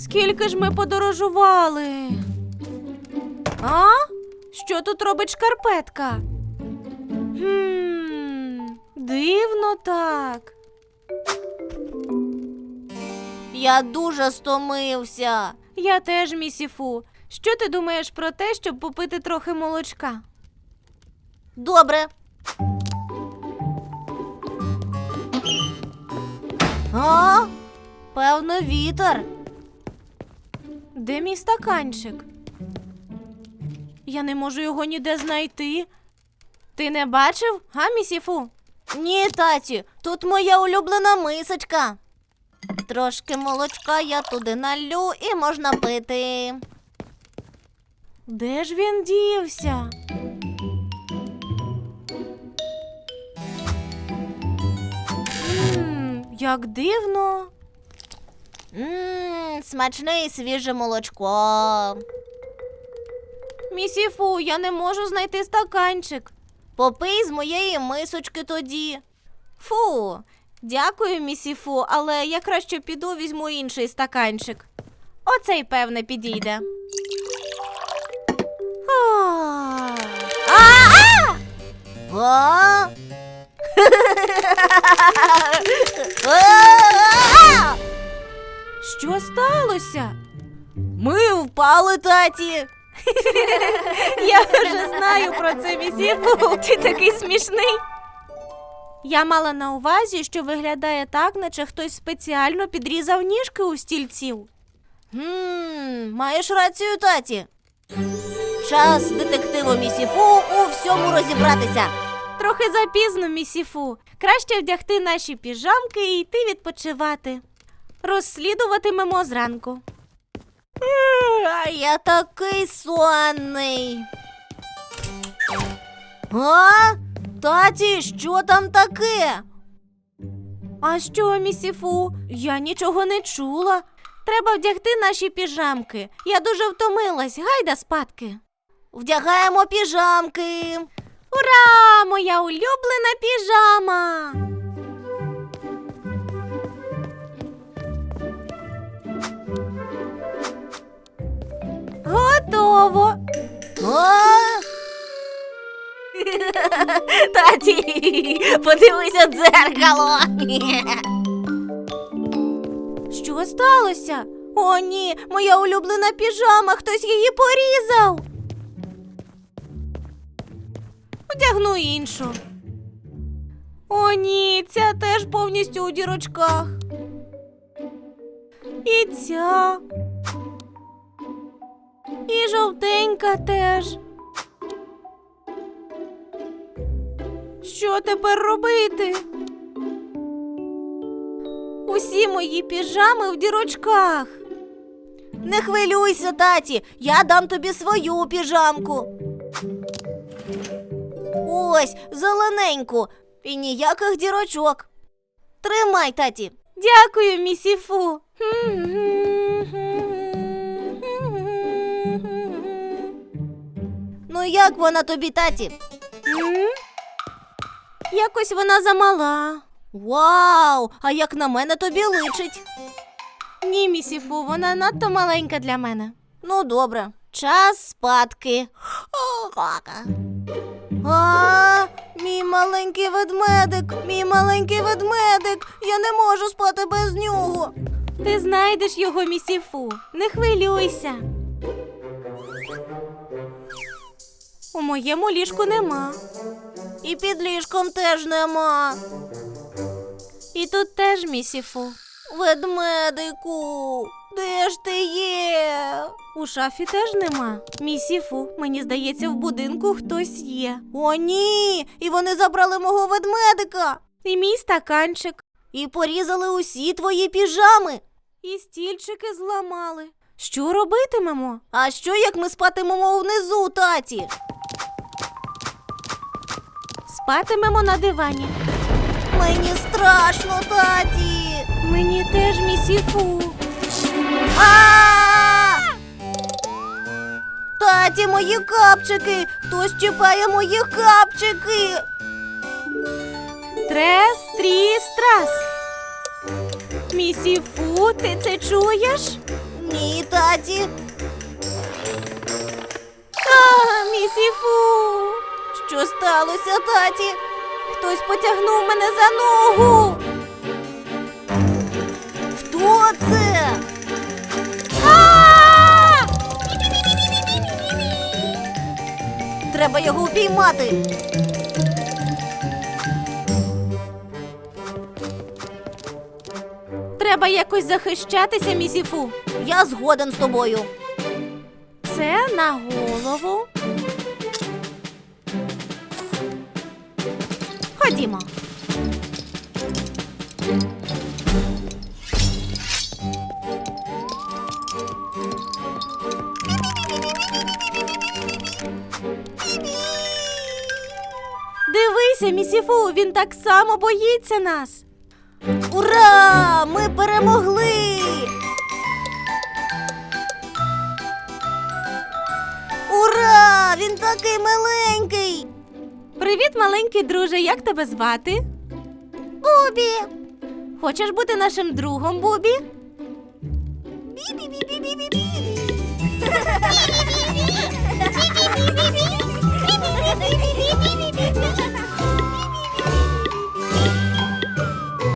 скільки ж ми подорожували. А? Що тут робить шкарпетка? Хм, дивно так. Я дуже стомився. Я теж, місіфу. Що ти думаєш про те, щоб попити трохи молочка? Добре. А? Певно, вітер. Де мій стаканчик? Я не можу його ніде знайти. Ти не бачив, га, місіфу? Ні, таті, тут моя улюблена мисочка. Трошки молочка я туди налю і можна пити. Де ж він дівся? М, як дивно. Ммм, смачне і свіже молочко. Місіфу, я не можу знайти стаканчик. Попий з моєї мисочки тоді. Фу, дякую, місіфу, але я краще піду візьму інший стаканчик. Оцей, певне, підійде. А, А! А! А! Що сталося? Ми впали, таті. Я вже знаю про це, місіфу. Ти такий смішний. Я мала на увазі, що виглядає так, наче хтось спеціально підрізав ніжки у стільців. Гм, маєш рацію, таті. Час детективу місіфу у всьому розібратися. Трохи запізно, місіфу. Краще вдягти наші піжамки і йти відпочивати. Розслідуватимемо зранку. А я такий сонний. А? Таті, що там таке? А що, місіфу? Я нічого не чула. Треба вдягти наші піжамки. Я дуже втомилась. Гайда спадки. Вдягаємо піжамки. Ура! Моя улюблена піжама! Готово! Таті, подивися дзеркало. Що сталося? О, ні, моя улюблена піжама, хтось її порізав. Одягну іншу. О, ні, ця теж повністю у дірочках. І ця. І жовтенька теж. Що тепер робити? Усі мої піжами в дірочках. Не хвилюйся, таті, я дам тобі свою піжамку. Ось, зелененьку, і ніяких дірочок. Тримай, таті. Дякую, місіфу. Ну як вона тобі, таті? Якось вона замала. Вау! А як на мене тобі личить? Ні, місіфу, вона надто маленька для мене. Ну, добре. Час спадки. А, мій маленький ведмедик, мій маленький ведмедик. Я не можу спати без нього. Ти знайдеш його, місіфу. Не хвилюйся. У моєму ліжку нема. І під ліжком теж нема. І тут теж місіфу. Ведмедику, де ж ти є? У шафі теж нема. Місіфу, мені здається, в будинку хтось є. О, ні! І вони забрали мого ведмедика І мій стаканчик, і порізали усі твої піжами. і стільчики зламали. Що робитимемо? А що як ми спатимемо внизу, таті? Спатимемо на дивані. Мені страшно, таті. Мені теж місіфу. Таті, мої капчики! Хтось чіпає мої капчики! Трес, тріс, трас. Місіфу, ти це чуєш? Ні, таті. А, місіфу! Що сталося, таті? Хтось потягнув мене за ногу. Хто це? Треба його упіймати. Треба якось захищатися, місіфу. Я згоден з тобою. Це на голову. Ходімо. Дивися, місіфу, він так само боїться нас. Ура! Ми перемогли! Ура! Він такий миленький! Привіт, маленький друже, як тебе звати? Бубі! Хочеш бути нашим другом, Бубі?